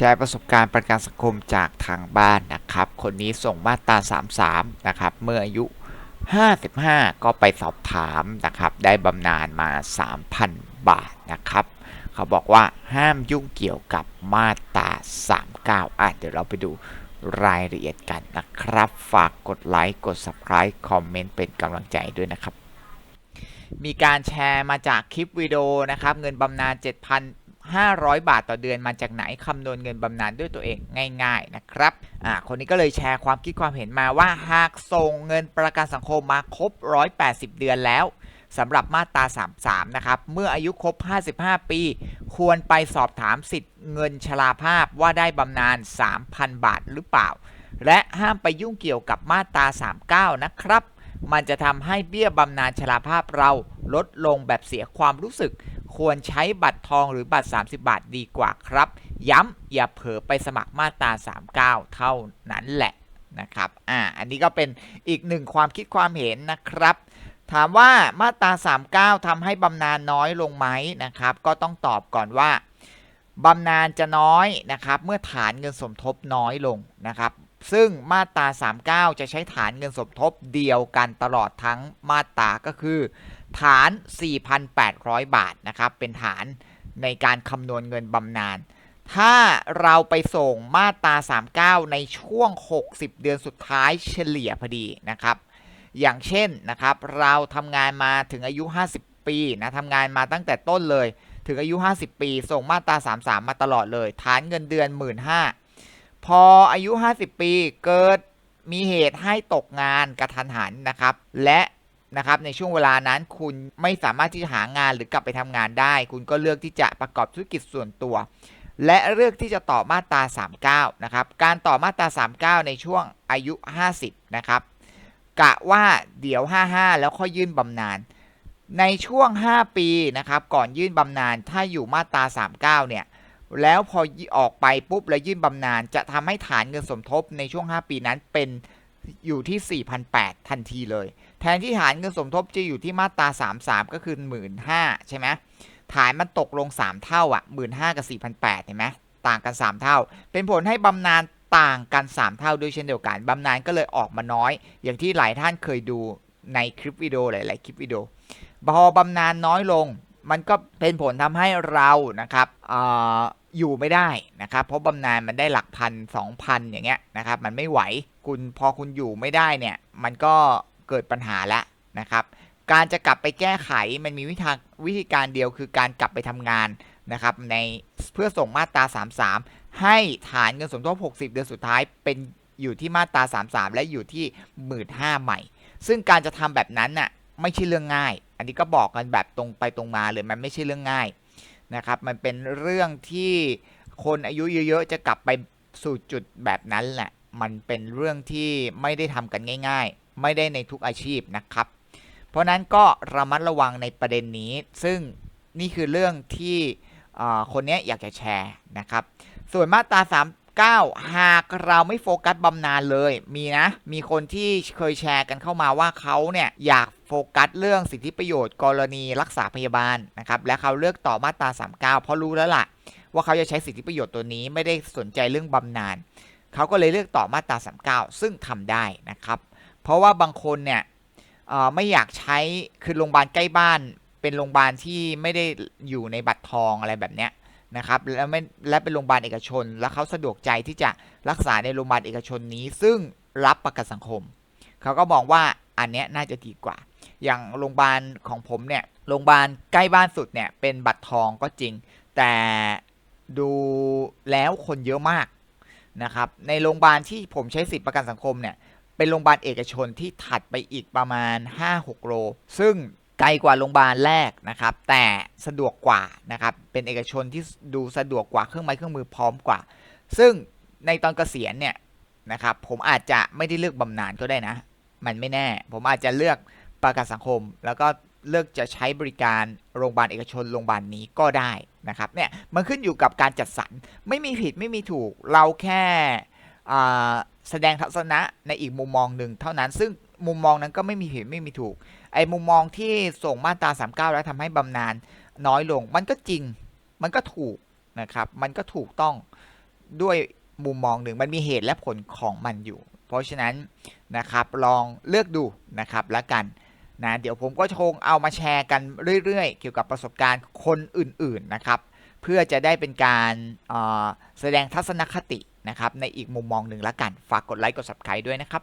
แชร์ประสบการณ์ประกันสังคมจากทางบ้านนะครับ คนนี้ส่งมาตรา 33 นะครับ เมื่ออายุ 55 ก็ไปสอบถามนะครับ ได้บำนาญมา 3,000 บาทนะครับ เขาบอกว่าห้ามยุ่งเกี่ยวกับมาตรา 39 อะ เดี๋ยวเราไปดูรายละเอียดกันนะครับ ฝากกดไลค์ กด Subscribe คอมเมนต์เป็นกำลังใจด้วยนะครับ มีการแชร์มาจากคลิปวิดีโอนะครับ เงินบำนาญ 500 บาทต่อเดือนมาจากไหนคำนวณเงินบำนาญด้วยตัวเองง่ายๆนะครับอ่าคนนี้ก็เลยแชร์ความคิดความเห็นมาว่าหากส่งเงินประกันสังคมมาครบ 180 เดือนแล้วสำหรับมาตรา 33 นะครับ เมื่ออายุครบ 55 ปี ควรไปสอบถามสิทธิ์เงินชราภาพว่าได้บำนาญ 3,000 บาทหรือเปล่า และห้ามไปยุ่งเกี่ยวกับมาตรา 39 นะครับ มันจะทำให้เบี้ยบำนาญชราภาพเราลดลงแบบเสียความรู้สึก ควรใช้บัตรทองหรือบัตร 30 บาทดีกว่าครับ ย้ำอย่าเผลอไปสมัครมาตรา 39 เท่านั้นแหละนะครับ อ่า อันนี้ก็เป็นอีกหนึ่งความคิดความเห็นนะครับ ถามว่ามาตรา 39ทำให้บำนาญน้อยลงไหมนะครับ ก็ต้องตอบก่อนว่าบำนาญจะน้อยนะครับ เมื่อฐานเงินสมทบน้อยลงนะครับ ซึ่งมาตรา 39 จะใช้ฐานเงินสมทบเดียวกันตลอดทั้งมาตราก็คือ ฐาน 4,800 บาทนะครับ เป็นฐานในการคำนวณเงินบำนาญ ถ้าเราไปส่งมาตรา 39 ในช่วง 60 เดือนสุดท้ายเฉลี่ยพอดีนะครับ อย่างเช่นนะครับ เราทำงานมาถึงอายุ 50 ปีนะทำงานมาตั้งแต่ต้นเลย ถึงอายุ 50 ปี ส่งมาตรา 33 มาตลอดเลย ฐานเงินเดือน 15,000พออายุ 50 ปีเกิดมีเหตุให้ตกงานกระทันหันนะครับ และ นะครับในช่วงเวลานั้นคุณไม่สามารถที่จะหางานหรือกลับไปทำงานได้ คุณก็เลือกที่จะประกอบธุรกิจส่วนตัว และเลือกที่จะต่อมาตรา 39 นะครับ การต่อมาตรา 39 ในช่วงอายุ 50 นะครับกะว่าเดี๋ยว 55 แล้วค่อยยื่นบำนาญในช่วง 5 ปีนะครับก่อนยื่นบำนาญถ้าอยู่มาตรา 39 เนี่ยแล้วพอออกไปปุ๊บแล้วยื่นบำนาญจะทำให้ฐานเงินสมทบในช่วง 5 ปีนั้นเป็น อยู่ที่ 4,800 ทันทีเลย แทนที่ฐานเงินสมทบจะอยู่ที่มาตรา 33 ก็คือ 15,000 ใช่ไหมฐานมันตกลง 3 เท่าอะ 15,000 กับ 4,800 เห็นไหมต่างกัน 3 เท่า เป็นผลให้บำนาญต่างกัน 3 เท่าด้วยเช่นเดียวกันบำนาญก็เลยออกมาน้อย อย่างที่หลายท่านเคยดูในคลิปวิดีโอหลาย ๆ คลิปวิดีโอพอบำนาญน้อยลง มันก็เป็นผลทำให้เรานะครับ อยู่ไม่ได้นะครับ เพราะบำนาญมันได้หลักพันสองพันอย่างเงี้ยนะครับ มันไม่ไหวคุณพอคุณอยู่ไม่ได้เนี่ย มันก็เกิดปัญหาแล้วนะครับ การจะกลับไปแก้ไขมันมีวิธีวิธีการเดียวคือการกลับไปทำงานนะครับ ในเพื่อส่งมาตรา 33 ให้ฐานเงินสมทบ 60 เดือนสุดท้ายเป็นอยู่ที่มาตรา 33 และอยู่ที่15,000ใหม่ ซึ่งการจะทำแบบนั้นน่ะไม่ใช่เรื่องง่าย อันนี้ก็บอกกันแบบตรงไปตรงมาเลยมันไม่ใช่เรื่องง่าย นะครับมันเป็นเรื่องที่คนอายุเยอะๆ จะกลับไปสู่จุดแบบนั้นแหละ มันเป็นเรื่องที่ไม่ได้ทำกันง่าย ๆ ไม่ได้ในทุกอาชีพนะครับ เพราะนั้นก็ระมัดระวังในประเด็นนี้ ซึ่งนี่คือเรื่องที่คนนี้อยากจะแชร์นะครับ ส่วนมาตรา 9 หากเราไม่โฟกัสบำนาญเลย มีนะ มีคนที่เคยแชร์กันเข้ามาว่าเขาเนี่ยอยากโฟกัสเรื่องสิทธิประโยชน์กรณีรักษาพยาบาลนะครับและเขาเลือกต่อมาตรา39 เพราะรู้แล้วล่ะ ว่าเขาจะใช้สิทธิประโยชน์ตัวนี้ไม่ได้สนใจเรื่องบำนาญเขาก็เลยเลือกต่อมาตรา39 ซึ่งทำได้นะครับ เพราะว่าบางคนเนี่ยไม่อยากใช้คือโรงพยาบาลใกล้บ้าน เป็นโรงพยาบาลที่ไม่ได้อยู่ในบัตรทองอะไรแบบเนี้ย นะครับและไม่และเป็นโรงพยาบาลเอกชน แล้วเขาสะดวกใจที่จะรักษาในโรงพยาบาลเอกชนนี้ ซึ่งรับประกันสังคม เขาก็มองว่าอันเนี้ยน่าจะดีกว่า อย่างโรงพยาบาลของผมเนี่ยโรงพยาบาลใกล้บ้านสุดเนี่ยเป็นบัตรทองก็จริง แต่ดูแล้วคนเยอะมากนะครับในโรงพยาบาลที่ผมใช้สิทธิประกันสังคมเนี่ยเป็นโรงพยาบาลเอกชนที่ถัดไปอีกประมาณ 5-6 โล ซึ่ง ไกลกว่าโรงพยาบาลแรกนะครับ แต่สะดวกกว่านะครับ เป็นเอกชนที่ดูสะดวกกว่าเครื่องไม้เครื่องมือพร้อมกว่า ซึ่งในตอนเกษียณเนี่ยนะครับ ผมอาจจะไม่ได้เลือกบำนาญก็ได้นะ มันไม่แน่ ผมอาจจะเลือกประกันสังคม แล้วก็เลือกจะใช้บริการโรงพยาบาลเอกชนโรงพยาบาลนี้ก็ได้นะครับเนี่ยมันขึ้นอยู่กับการจัดสรรไม่มีผิดไม่มีถูกเราแค่แสดงทัศนะในอีกมุมมองหนึ่งเท่านั้นซึ่ง มุมมองนั้นก็ไม่มีผิดไม่มีถูก ไอ้มุมมองที่ส่งมาตรา 39 แล้วทำให้บำนาญน้อยลง มันก็จริง มันก็ถูกนะครับ มันก็ถูกต้องด้วยมุมมองหนึ่ง มันมีเหตุและผลของมันอยู่ เพราะฉะนั้นนะครับลองเลือกดูนะครับแล้วกันนะเดี๋ยวผมก็คงเอามาแชร์กันเรื่อยๆ เกี่ยวกับประสบการณ์คนอื่นๆนะครับ เพื่อจะได้เป็นการแสดงทัศนคตินะครับในอีกมุมมองหนึ่งละกัน ฝากกดไลค์กด subscribe ด้วยนะครับ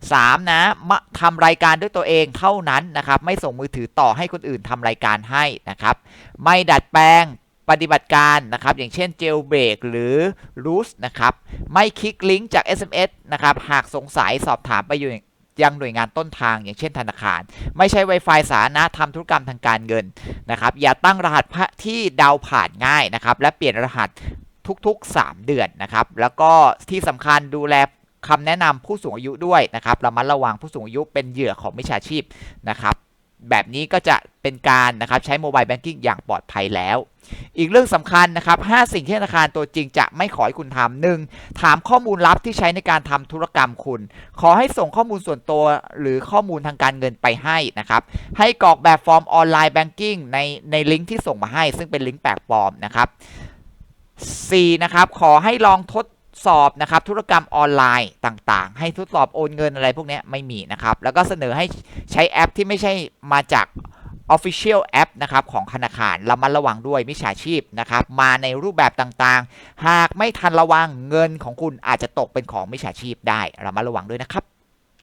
3. นะมาทำรายการด้วยตัวเองเท่านั้นนะครับ ไม่ส่งมือถือต่อให้คนอื่นทำรายการให้นะครับ ไม่ดัดแปลงปฏิบัติการนะครับ อย่างเช่น jailbreak หรือ root นะครับ ไม่คลิกลิงก์จาก SMS นะครับ หากสงสัยสอบถามไปอยู่ยังหน่วยงานต้นทางอย่างเช่นธนาคาร ไม่ใช่ Wi-Fi สาธารณะทำธุรกรรมทางการเงินนะครับ อย่าตั้งรหัสที่เดาผ่านง่ายนะครับ และเปลี่ยนรหัสทุกๆ 3 เดือนนะครับ แล้วก็ที่สำคัญดูแล คำแนะนำผู้สูงอายุด้วยนะครับระมัดระวังผู้สูงอายุเป็นเหยื่อของมิจฉาชีพนะครับ แบบนี้ก็จะเป็นการนะครับใช้โมบายแบงกิ้งอย่างปลอดภัยแล้ว อีกเรื่องสำคัญนะครับ 5 สิ่งที่ธนาคารตัวจริงจะไม่ขอให้คุณทำหนึ่งถามข้อมูลลับที่ใช้ในการทำธุรกรรมคุณ ขอให้ส่งข้อมูลส่วนตัวหรือข้อมูลทางการเงินไปให้นะครับ ให้กรอกแบบฟอร์มออนไลน์แบงกิ้งในในลิงก์ที่ส่งมาให้ ซึ่งเป็นลิงก์แปลกปลอมนะครับ 4. นะครับ ขอให้ลองทด สอบนะครับธุรกรรมออนไลน์ต่างๆ ให้ทดสอบโอนเงินอะไรพวกนี้ไม่มีนะครับ แล้วก็เสนอให้ใช้แอปที่ไม่ใช่มาจาก Official App นะครับของธนาคารระมัดระวังด้วยมิจฉาชีพนะครับมาในรูปแบบต่างๆ หากไม่ทันระวังเงินของคุณอาจจะตกเป็นของมิจฉาชีพได้ระมัดระวังด้วยนะครับ